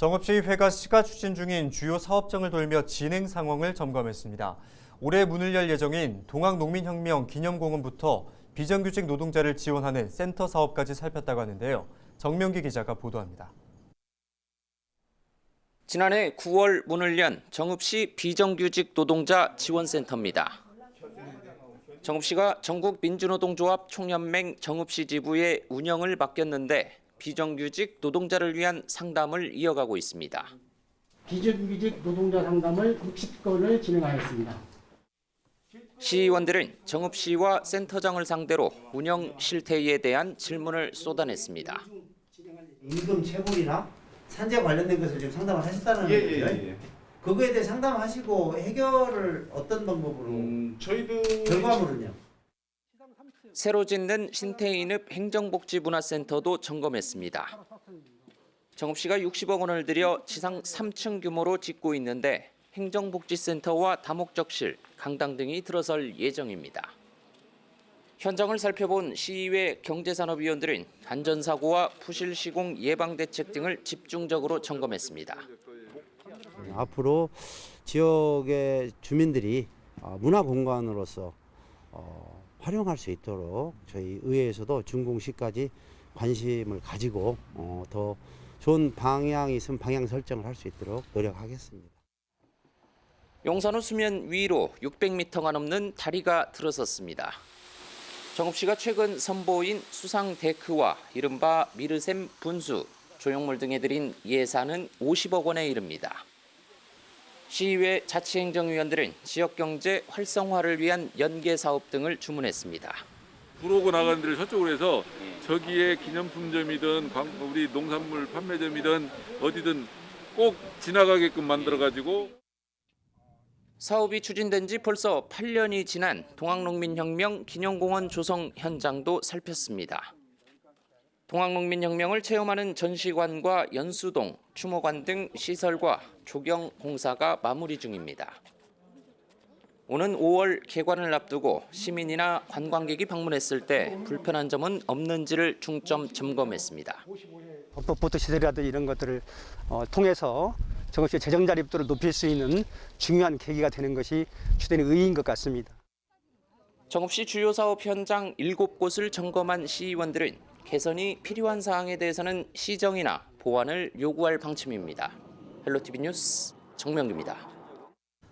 정읍시의회가 시가 추진 중인 주요 사업장을 돌며 진행 상황을 점검했습니다. 올해 문을 열 예정인 동학농민혁명 기념공원부터 비정규직 노동자를 지원하는 센터 사업까지 살폈다고 하는데요. 정명기 기자가 보도합니다. 지난해 9월 문을 연 정읍시 비정규직 노동자 지원센터입니다. 정읍시가 전국 민주노동조합 총연맹 정읍시 지부의 운영을 맡겼는데 비정규직 노동자를 위한 상담을 이어가고 있습니다. 비정규직 노동자 상담을 60건을 진행하였습니다. 시의원들은 정읍 시와 센터장을 상대로 운영 실태에 대한 질문을 쏟아냈습니다. 임금 체불이나 산재 관련된 것을 지금 상담을 하셨다는 예, 거죠? 예, 예. 그거에 대해 상담하시고 해결을 어떤 방법으로 음, 저희도 결과물은요? 새로 짓는 신태인읍 행정복지문화센터도 점검했습니다. 정읍 시가 60억 원을 들여 지상 3층 규모로 짓고 있는데 행정복지센터와 다목적실, 강당 등이 들어설 예정입니다. 현장을 살펴본 시의회 경제산업위원들은 안전사고와 부실 시공 예방 대책 등을 집중적으로 점검했습니다. 앞으로 지역의 주민들이 어, 문화 공간으로서 어, 활용할 수 있도록 저희 의회에서도 준공시까지 관심을 가지고 어, 더 좋은 방향이 있으면 방향 설정을 할 수 있도록 노력하겠습니다. 용산호 수면 위로 600m가 넘는 다리가 들어섰습니다. 정읍시가 최근 선보인 수상 데크와 이른바 미르셈 분수, 조형물 등에 들인 예산은 50억 원에 이릅니다. 시의회 자치행정위원들은 지역경제 활성화를 위한 연계 사업 등을 주문했습니다. 불오고 나가는 데를 저쪽으로 해서 저기에 기념품점이든 광- 우리 농산물 판매점이든 어디든 꼭 지나가게끔 만들어 가지고 사업이 추진된 지 벌써 8년이 지난 동학농민혁명 기념공원 조성 현장도 살폈습니다. 동학농민혁명을 체험하는 전시관과 연수동, 추모관 등 시설과 조경 공사가 마무리 중입니다. 오는 5월 개관을 앞두고 시민이나 관광객이 방문했을 때 불편한 점은 없는지를 중점 점검했습니다. 법보트 시설이라든지 이런 것들을 어, 통해서 정읍시 재정 자립도를 높일 수 있는 중요한 계기가 되는 것이 주된 의의인 것 같습니다. 정읍시 주요 사업 현장 7곳을 점검한 시의원들은 개선이 필요한 사항에 대해서는 시정이나 보완을 요구할 방침입니다. 헬로티비 뉴스 정명규입니다.